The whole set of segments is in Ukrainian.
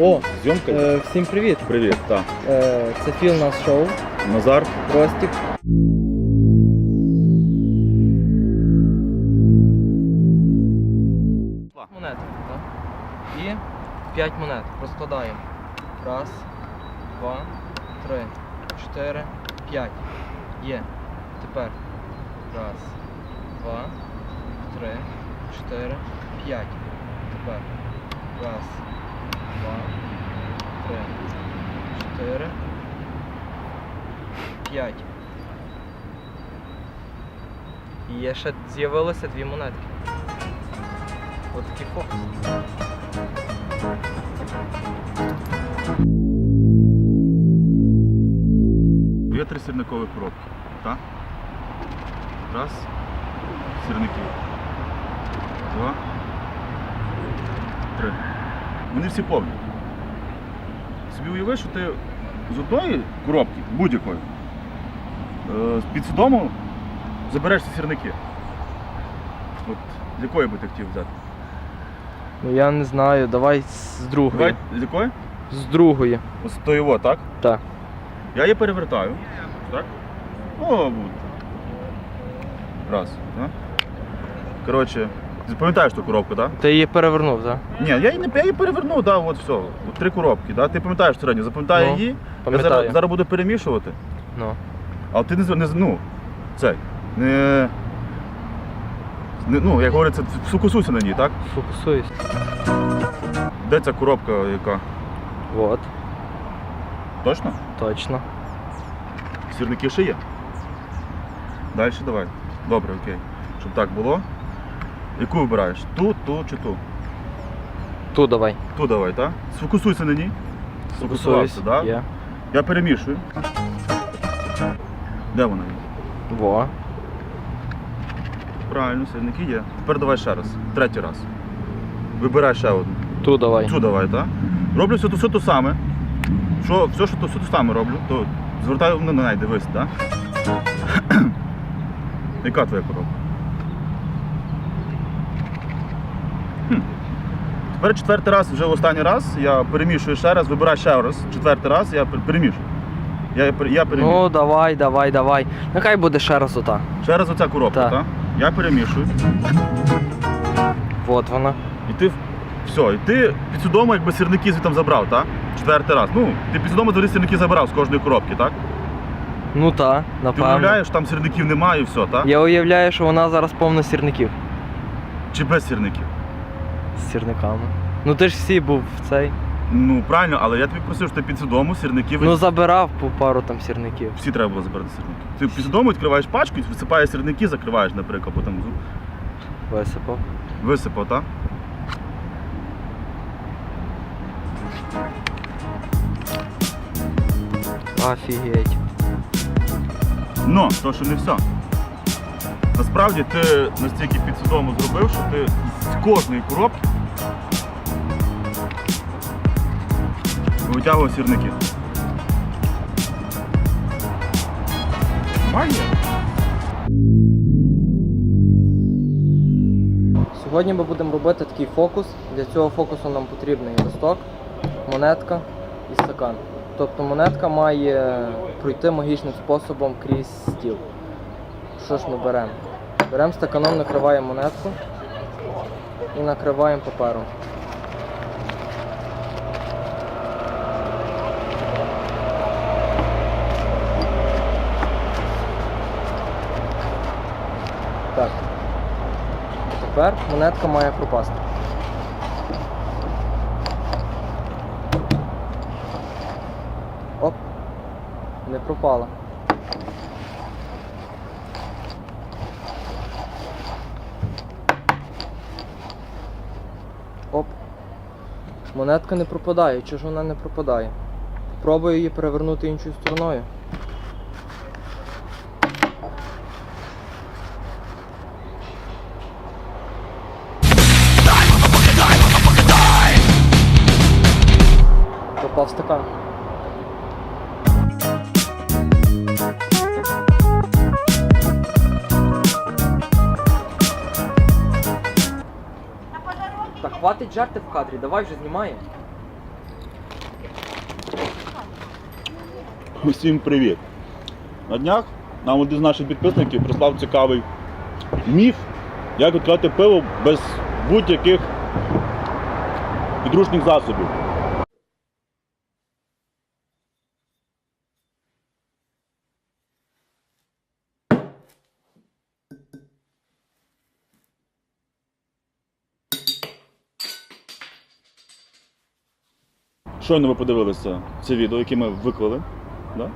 О, Зйомка? е, всім привіт! Привіт, так. Е, це Філ нас шоу. Назар. Ростік. Монети, так? І 5 монет. Розкладаємо. Раз, два, три, чотири, п'ять. Є. Тепер. Раз, два, три, чотири, п'ять. Тепер. Раз, два, три, чотири, п'ять. І є ще з'явилося дві монетки. Ось такий фокус. Є три сірникові коробки. Так? Раз. Сірники. Два. Три. Вони всі повні. Собі уяви, що ти з одної коробки, будь-якої, е, з підсвідомо забереш ці сірники. От з якої би ти хотів взяти? Ну я не знаю, давай з другої. Давай, з якої? З другої. Ось то його, так? Так. Я її перевертаю. Так? О. Раз. Так? Коротше, ти пам'ятаєш ту коробку, так? Ти її перевернув, так? Ні, я її не я її перевернув, так, от все. От три коробки, так? Ти пам'ятаєш середньо, запам'ятай Ну, її. Я Пам'ятаю. зараз, зараз буду перемішувати. Ну. Але ти не, з- не з- ну, цей, не, не. Ну, як говориться, фокусуйся на ній, так? Фокусуюсь. Де ця коробка, яка? От, Точно? точно. Сірники ще є. Далі давай. Добре, окей. Щоб так було. Яку вибираєш? Ту, ту чи ту? Ту давай. Ту давай, так? Сфокусуйся на ній. Сфокусувався, так? Є. Я перемішую. Де вона є? Во. Правильно, сірники є. Тепер давай ще раз. Третій раз. Вибирай ще одну. Ту давай. Цю давай, так? Роблю все, все то саме. Що, все, що то, все то саме роблю, то звертаю на неї, дивись, так? Яка твоя коробка? Тепер четвертий раз, вже в останній раз, я перемішую ще раз, вибираю ще раз, четвертий раз, я пер- перемішую. Я, я перемішую. Ну давай, давай, давай. Нехай буде ще раз ота. Ще раз оця коробка, Так. так? Я перемішую. От вона. І ти все, і ти підсвідомо якби сірники звідти забрав, так? Четвертий раз. Ну, ти підсвідомо взагалі сірники забрав з кожної коробки, так? Ну та, Ти напевно. уявляєш, там сірників немає і все, так? Я уявляю, що вона зараз повна сірників. Чи без сірників? З сірниками. Ну ти ж всі був в цей. Ну правильно, але я тобі просив, що ти підсвідомо сірників. Ну забирав по пару там сірників. Всі треба було забирати сірники. Ти підсвідомо відкриваєш пачку, висипаєш сірники, закриваєш, наприклад, потім зуб. Висипав. Висипав, так? Офігеть. Ну, то що не все. Насправді ти настільки підсвідомо зробив, що ти з кожної коробки витягував сірники. Магія? Сьогодні ми будемо робити такий фокус. Для цього фокусу нам потрібний листок, монетка і стакан. Тобто монетка має пройти магічним способом крізь стіл. Що ж ми беремо? Беремо стаканом, накриваємо монетку і накриваємо папером. Так. Тепер монетка має пропасти. Оп. Не пропала. Оп. Монетка не пропадає. Чого ж вона не пропадає? Пробую її перевернути іншою стороною. впав. Так, хватить жарти в кадрі, давай вже знімаємо. Усім привіт. На днях нам один з наших підписників прислав цікавий міф, як відкривати пиво без будь-яких підручних засобів. Щойно ви подивилися це відео, яке ми виклали, да?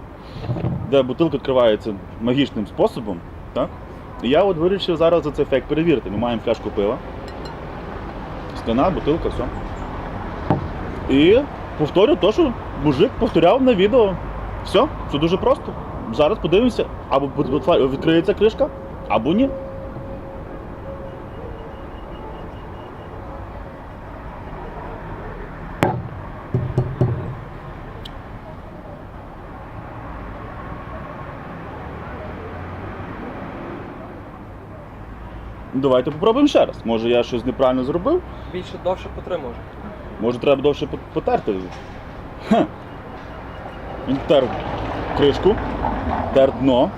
де бутилка відкривається магічним способом. Так? І я от вирішив зараз за цей фейк перевірити. Ми маємо фляжку пива, скляна, бутилка, все. І повторю те, що мужик повторяв на відео. Все, це дуже просто. Зараз подивимося, або відкриється кришка, або ні. Давайте попробуємо ще раз. Може я щось неправильно зробив, Більше довше потримуєш. може треба довше по- потерти. Ха. Він тер кришку, тер дно.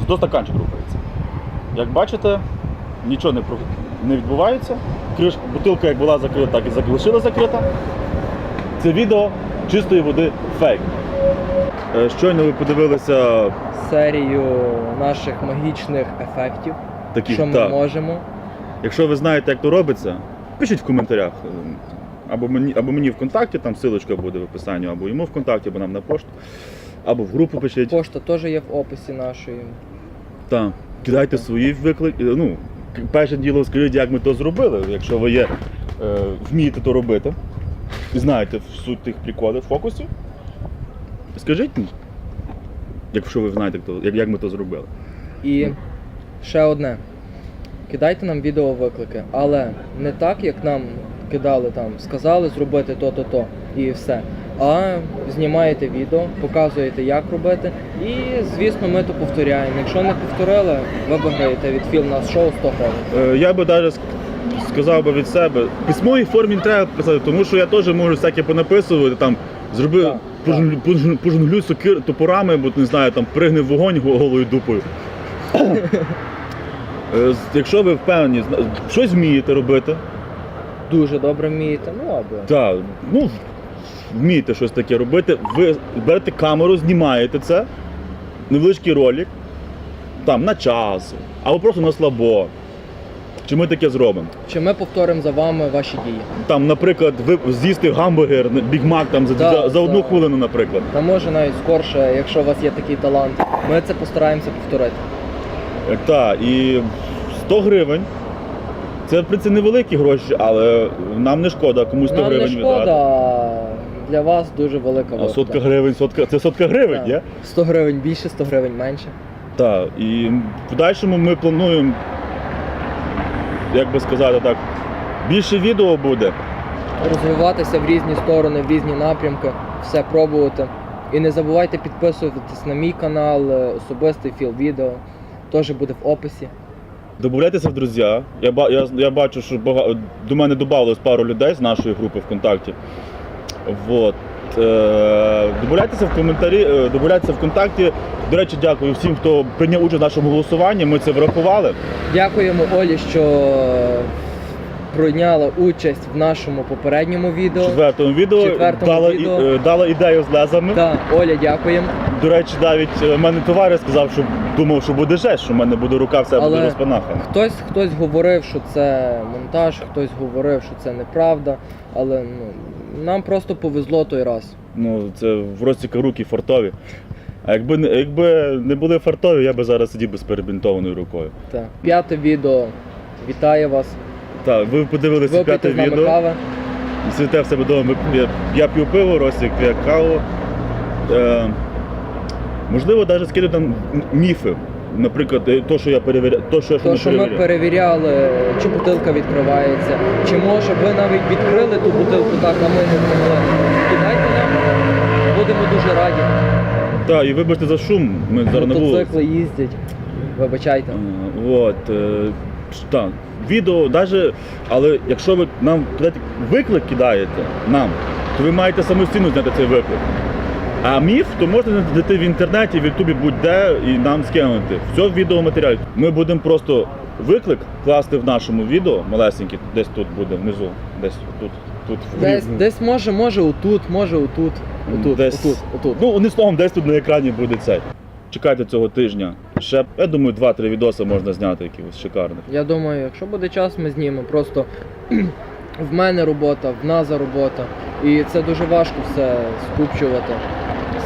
Зато стаканчик рухається. Як бачите, нічого не, про- не відбувається. Кришка, бутилка як була закрита, так і залишила закрита. Це відео чистої води фейк. Е, Щойно ви подивилися Серію наших магічних ефектів, такі що ми так. можемо. Якщо ви знаєте, як то робиться, пишіть в коментарях. Е, Або мені, або мені ВКонтакті, там силочка буде в описанні, або йому ВКонтакті, або нам на пошту, або в групу пишіть. Пошта теж є в описі нашої. Так. Кидайте свої виклики. Ну, перше діло, скажіть, як ми то зробили. Якщо ви є, е, вмієте то робити знаєте суть тих приколів, фокусів, скажіть, якщо ви знаєте, як, то, як, як ми то зробили. І ще одне. Кидайте нам відео виклики, але не так, як нам кидали там, сказали зробити то-то то і все. А знімаєте відео, показуєте, як робити, і звісно, ми то повторяємо. Якщо не повторили, ви виграєте від філ нас шоу 100 гривень. Е, Я би навіть сказав би від себе, в письмовій формі не треба писати, тому що я теж можу всяке понаписувати, там, зроби, Так, пожон- пожон- пожонглюй сокир топорами, бо не знаю, там пригни в вогонь голою дупою. Е, Якщо ви впевнені, зна- щось вмієте робити, Дуже добре вмієте, ну або. так, ну, вмієте щось таке робити, ви берете камеру, знімаєте це, невеличкий ролик, там, на час, або просто на слабо. Чи ми таке зробимо? Чи ми повторимо за вами ваші дії? Там, наприклад, ви з'їсти гамбургер, бігмак там за, Да, за, за одну да. хвилину, наприклад. А може навіть скорше, якщо у вас є такий талант. Ми це постараємося повторити. Так, і 100 гривень. Це в принципі невеликі гроші, але нам не шкода комусь 100 Нам не гривень шкода, віддати. а для вас дуже велика А вигода. сотка гривень, сотка, це сотка гривень, Так. є? 100 гривень більше, 100 гривень менше. Так. І в подальшому ми плануємо, як би сказати так, більше відео буде. Розвиватися в різні сторони, в різні напрямки, все пробувати. І не забувайте підписуватись на мій канал, е, особистий філ відео. Теж буде в описі. Добавляйтеся в друзі. Я, я, я бачу, що бага... до мене додалось пару людей з нашої групи ВКонтакті. Вот. Е, Добавляйтеся в коментарі, домовляйтеся в контакті. До речі, дякую всім, хто прийняв участь в нашому голосуванні. Ми це врахували. Дякуємо Олі, що е, прийняла участь в нашому попередньому відео. четвертому відео, четвертому дала, відео. І, е, дала ідею з лезами. Так, Оля, дякуємо. До речі, навіть е, в мене товариш сказав, що думав, що буде жесть, що в мене буде рука вся буде Але- розпанахана. Хтось хтось говорив, що це монтаж, хтось говорив, що це неправда, але ну, нам просто повезло той раз. Ну, це в Ростіка руки фартові. А якби, не- якби не були фартові, я би зараз сидів би з перебінтованою рукою. Так. П'яте відео. Вітаю вас. Так, ви подивилися п'яте з нами відео. кави. Сидите в себе вдома, я, я п'ю пиво, Ростик п'є каву. Е, можливо, навіть скидати там міфи. Наприклад, е, то, що я перевіряю, то, що я ще То, не що ми перевіряли, чи бутилка відкривається, чи може ви навіть відкрили ту бутилку так, а ми не змогли. Кидайте нам, будемо дуже раді. Так, і вибачте за шум, ми зараз на вулиці. Мотоцикли їздять. Вибачайте. Е, От, е, Так, відео, навіть, але якщо ви нам виклик кидаєте нам, то ви маєте самостійно зняти цей виклик. А міф, то можна знайти в інтернеті, в Ютубі будь-де і нам скинути. Все в відеоматеріалі. Ми будемо просто виклик класти в нашому відео, малесенький, десь тут буде внизу, десь тут. тут Десь, десь може, може отут, може отут, отут, Десь- отут, отут. Ну, одним словом, десь тут на екрані буде цей. Чекайте цього тижня. Ще, я думаю, 2-3 відоси можна зняти якихось шикарних. Я думаю, якщо буде час, ми знімемо. Просто в мене робота, в Наза робота. І це дуже важко все скупчувати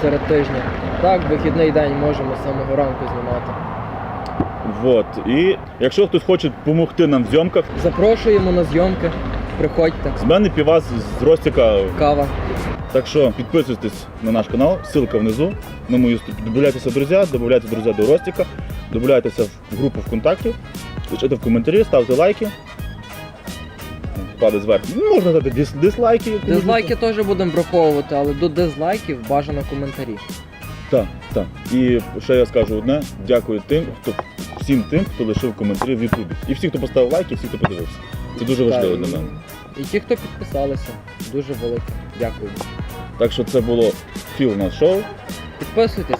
серед тижня. Так, вихідний день можемо з самого ранку знімати. Вот. І якщо хтось хоче допомогти нам в зйомках, Запрошуємо на зйомки, приходьте, з мене півас з Ростіка. кава. Так що підписуйтесь на наш канал, ссылка внизу. На мою. Добавляйтеся друзі, добавляйте друзі до Ростіка, добавляйтеся в групу ВКонтакті, пишіть в коментарі, ставте лайки. Падає зверху. Ну, Можна дати дис- дизлайки. Дизлайки теж будемо враховувати, але до дизлайків бажано коментарі. Так, так. І ще я скажу одне: дякую тим, хто всім тим, хто лишив коментарі в Ютубі. І всі, хто поставив лайки, і всі, хто подивився. Це дуже важливо для мене. І ті, хто підписалися, дуже велике. Дякую. Так що це було філ на шоу. Підписуйтесь,